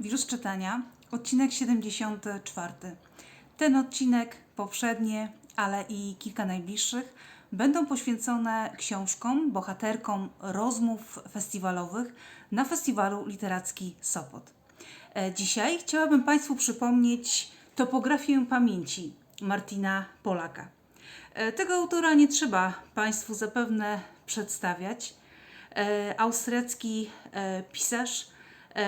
Wirus czytania, odcinek 74. Ten odcinek, poprzednie, ale i kilka najbliższych będą poświęcone książkom, bohaterkom rozmów festiwalowych na Festiwalu Literacki Sopot. E, Dzisiaj chciałabym Państwu przypomnieć topografię pamięci Martina Polaka. E, Tego autora nie trzeba Państwu zapewne przedstawiać. E, Austriacki pisarz,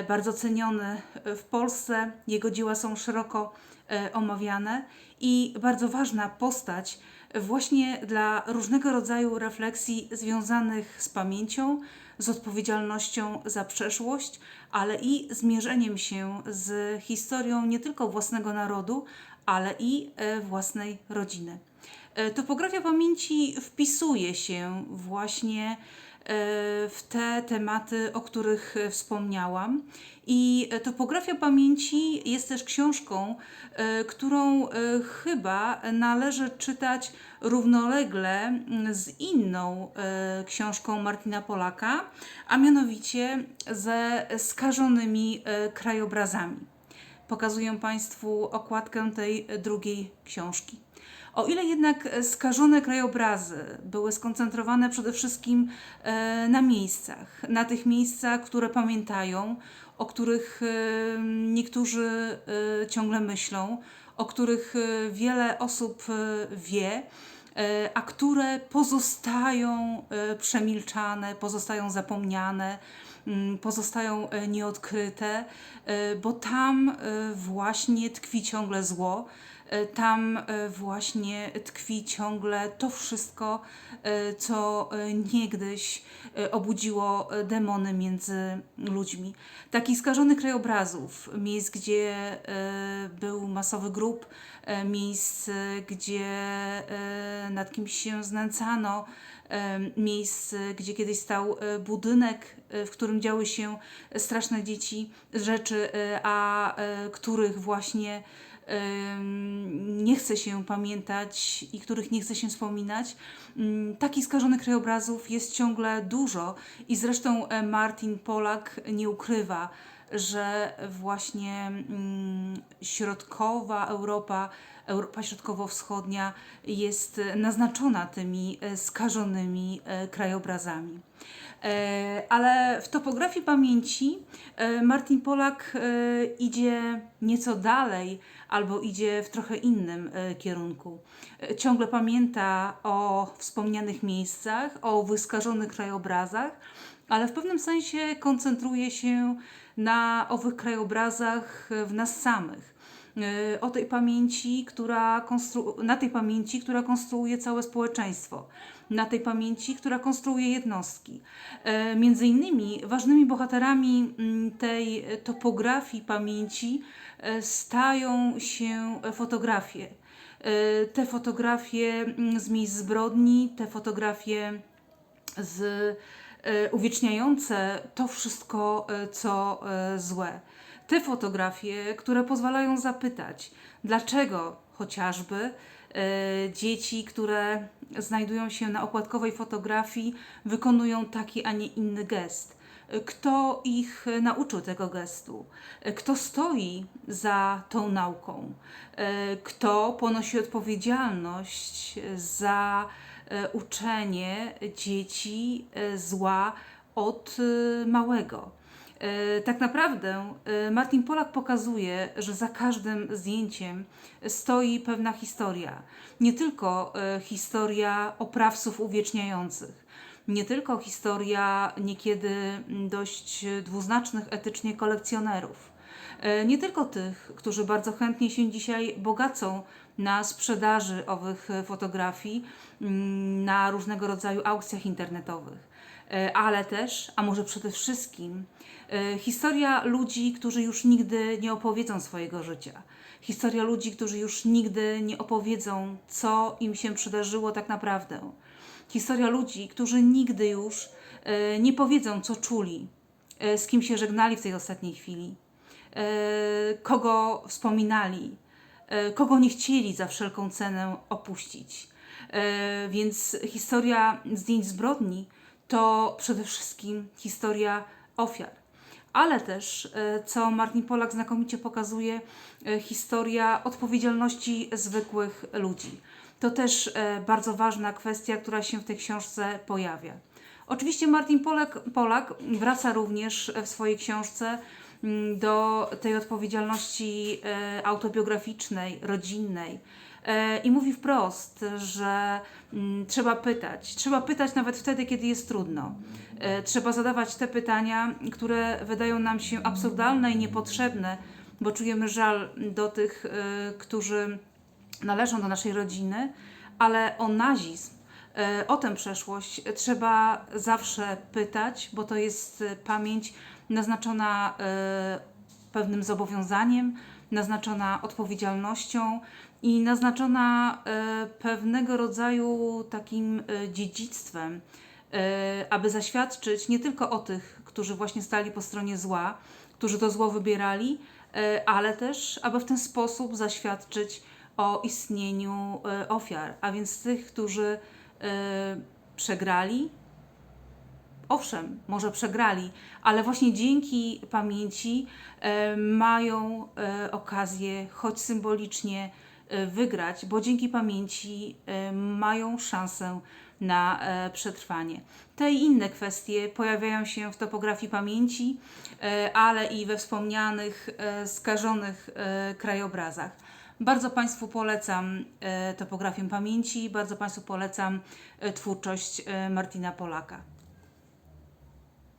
bardzo ceniony w Polsce. Jego dzieła są szeroko e, omawiane i bardzo ważna postać właśnie dla różnego rodzaju refleksji związanych z pamięcią, z odpowiedzialnością za przeszłość, ale i zmierzeniem się z historią nie tylko własnego narodu, ale i e, własnej rodziny. E, Topografia pamięci wpisuje się właśnie e, w te tematy, o których e, wspomniałam. I e, topografia pamięci jest też książką, e, którą e, chyba należy czytać równolegle mm, z inną e, książką Martina Polaka, a mianowicie ze skażonymi e, krajobrazami. Pokazuję Państwu okładkę tej drugiej książki. O ile jednak skażone krajobrazy były skoncentrowane przede wszystkim e, na miejscach, na tych miejscach, które pamiętają, o których e, niektórzy e, ciągle myślą, o których e, wiele osób e, wie, e, a które pozostają e, przemilczane, pozostają zapomniane, mm, pozostają e, nieodkryte, e, bo tam e, właśnie tkwi ciągle zło. E, Tam e, właśnie tkwi ciągle to wszystko, e, co niegdyś obudziło demony między ludźmi. Takich skażonych krajobrazów, miejsc, gdzie był masowy grób, miejsc, gdzie nad kimś się znęcano, miejsc, gdzie kiedyś stał budynek, w którym działy się straszne dzieci, rzeczy, e, a e, których właśnie nie chce się pamiętać i których nie chce się wspominać. Mm, Takich skażonych krajobrazów jest ciągle dużo i zresztą e, Martin Polak nie ukrywa, że właśnie mm, środkowa Europa, Europa Środkowo-Wschodnia jest naznaczona tymi e, skażonymi e, krajobrazami. E, Ale w topografii pamięci Martin Polak idzie nieco dalej albo idzie w trochę innym kierunku. Ciągle pamięta o wspomnianych miejscach, o wyskażonych krajobrazach, ale w pewnym sensie koncentruje się na owych krajobrazach e, w nas samych. E, O tej pamięci, która konstru- na tej pamięci, która konstruuje całe społeczeństwo, na tej pamięci, która konstruuje jednostki. E, Między innymi ważnymi bohaterami mm, tej topografii pamięci stają się fotografie. Te fotografie mm, z miejsc zbrodni, te fotografie z uwieczniające to wszystko, e, co e, złe. Te fotografie, które pozwalają zapytać, dlaczego chociażby e, dzieci, które znajdują się na okładkowej fotografii, wykonują taki, a nie inny gest. E, Kto ich e, nauczył tego gestu? E, Kto stoi za tą nauką? E, Kto ponosi odpowiedzialność za e, uczenie dzieci e, zła od e, małego. E, Tak naprawdę e, Martin Polak pokazuje, że za każdym zdjęciem stoi pewna historia. Nie tylko e, historia oprawców uwieczniających, nie tylko historia niekiedy dość dwuznacznych etycznie kolekcjonerów. E, Nie tylko tych, którzy bardzo chętnie się dzisiaj bogacą na sprzedaży owych e, fotografii mm, na różnego rodzaju aukcjach internetowych, E, ale też, a może przede wszystkim, e, historia ludzi, którzy już nigdy nie opowiedzą swojego życia. Historia ludzi, którzy już nigdy nie opowiedzą, co im się przydarzyło tak naprawdę. Historia ludzi, którzy nigdy już nie powiedzą, co czuli, z kim się żegnali w tej ostatniej chwili, kogo wspominali, kogo nie chcieli za wszelką cenę opuścić. E, Więc historia zdjęć zbrodni to przede wszystkim historia ofiar. ale też, e, co Martin Polak znakomicie pokazuje, e, historia odpowiedzialności zwykłych ludzi. To też e, bardzo ważna kwestia, która się w tej książce pojawia. Oczywiście Martin Polak, Polak wraca również w swojej książce do tej odpowiedzialności e, autobiograficznej, rodzinnej. E, I mówi wprost, że mm, trzeba pytać. Trzeba pytać nawet wtedy, kiedy jest trudno. E, Trzeba zadawać te pytania, które wydają nam się absurdalne i niepotrzebne, bo czujemy żal do tych, którzy należą do naszej rodziny, ale o nazizm, o tę przeszłość trzeba zawsze pytać, bo to jest e, pamięć naznaczona e, pewnym zobowiązaniem, naznaczona odpowiedzialnością i naznaczona e, pewnego rodzaju takim e, dziedzictwem, e, aby zaświadczyć nie tylko o tych, którzy właśnie stali po stronie zła, którzy to zło wybierali, e, ale też, aby w ten sposób zaświadczyć o istnieniu e, ofiar, a więc tych, którzy e, przegrali. Owszem, może przegrali, ale właśnie dzięki pamięci e, mają e, okazję, choć symbolicznie, wygrać, bo dzięki pamięci mają szansę na przetrwanie. Te i inne kwestie pojawiają się w topografii pamięci, ale i we wspomnianych skażonych krajobrazach. Bardzo Państwu polecam e, topografię pamięci, bardzo Państwu polecam e, twórczość e, Martina Polaka.